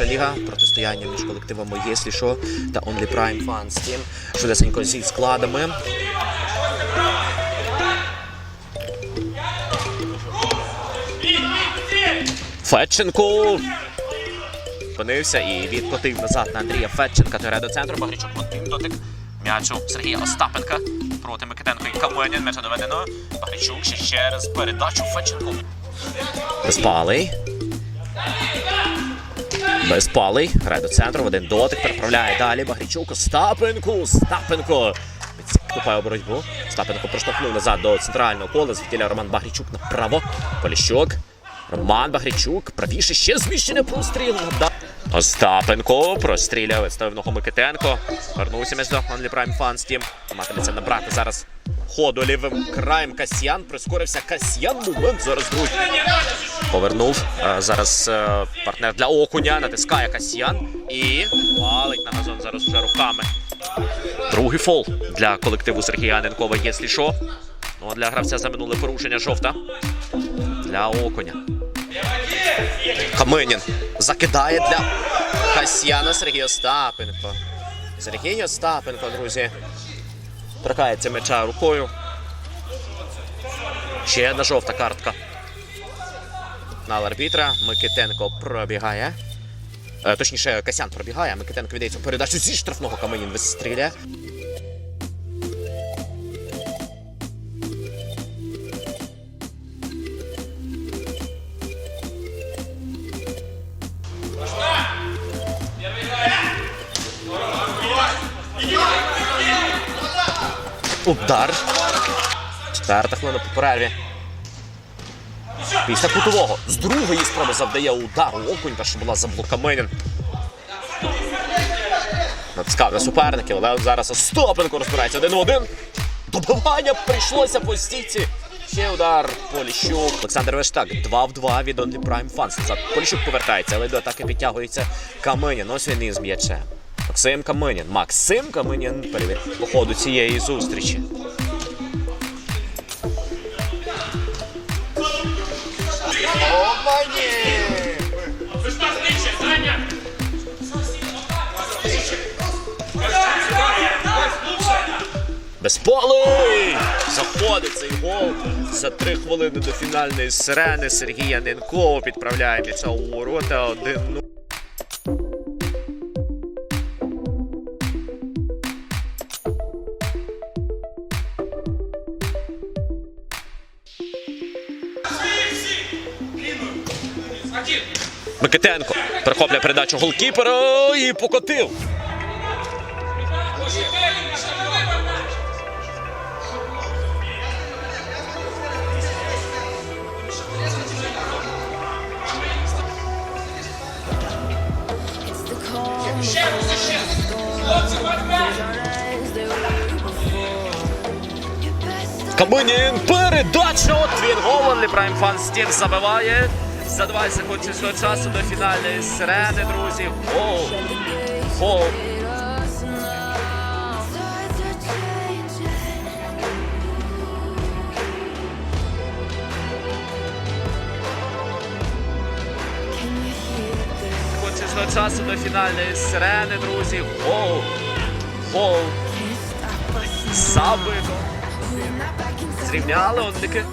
жіноча ліга, протистояння між колективами «Єслі що» та Only Prime Fans Team. Швидесенько зі складами. Фетченко Спинився і відкотив назад на Андрія Фетченка. Тере до центру. Багрічок один дотик. М'ячу Сергія Остапенка проти Микитенко і Каменін. М'яча доведено. Багрічук ще через передачу Фетченку. Безпалий. Безпалий. Грає до центру. В один дотик. Переправляє далі. Багрічук. Остапенко. Остапенко. Вступає боротьбу. Остапенко проштовхнув назад до центрального кола. Звідтіля Роман Багрічук направо. Поліщук. Роман Багрічук. Правіше ще зміщене простріл. Остапенко простріляє виставив ногу Микитенко. Вернувся між Only Prime Fans Матиметься набрати зараз ходу лівим краєм Касьян. Прискорився Касьян. Момент зараз друзі. Повернув. Е, Зараз е, партнер для окуня. Натискає Касьян. І валить на газон зараз вже руками. Другий фол для колективу Сергія Аненкова, якщо що. Ну а для гравця за минуле порушення жовта. Для окуня. Каменін закидає для Касьяна Сергій Остапенко. Сергій Остапенко, друзі. Торкається м'яча рукою. Ще одна жовта картка. На арбітра. Микитенко пробігає. Е, точніше, Касян пробігає, а Микитенко віддається передачу зі штрафного Каменін вистріляє. Удар. Четверта хвилина по перерві. Після кутового. З другої спроби завдає удар. Окунь, та що була заблокаменін. Натискав на суперників, але зараз Остапенко розбирається один в один. Добивання прийшлося по стійці. Ще удар Поліщук. Олександр Вештак 2 в 2 від Only Prime Fans. Назад Поліщук повертається, але до атаки підтягується Каменін. Ось він із м'ячем. Максим Каменін. Максим Каменін перевір по ходу цієї зустрічі. Безполий! Заходить цей гол за три хвилини до фінальної сирени. Сергій Яненков підправляє м'яча у ворота 1-0. Микитенко перехоплює передачу голкіпера і покотив. Best Каменін передача. От він гол для Фан Стір забиває. За 20 секунд часу до фінальної сирени, друзі. Гол. Гол. Секунд часу до фінальної сирени, друзі. Гол. Гол. Забито. Зрівняли, от таки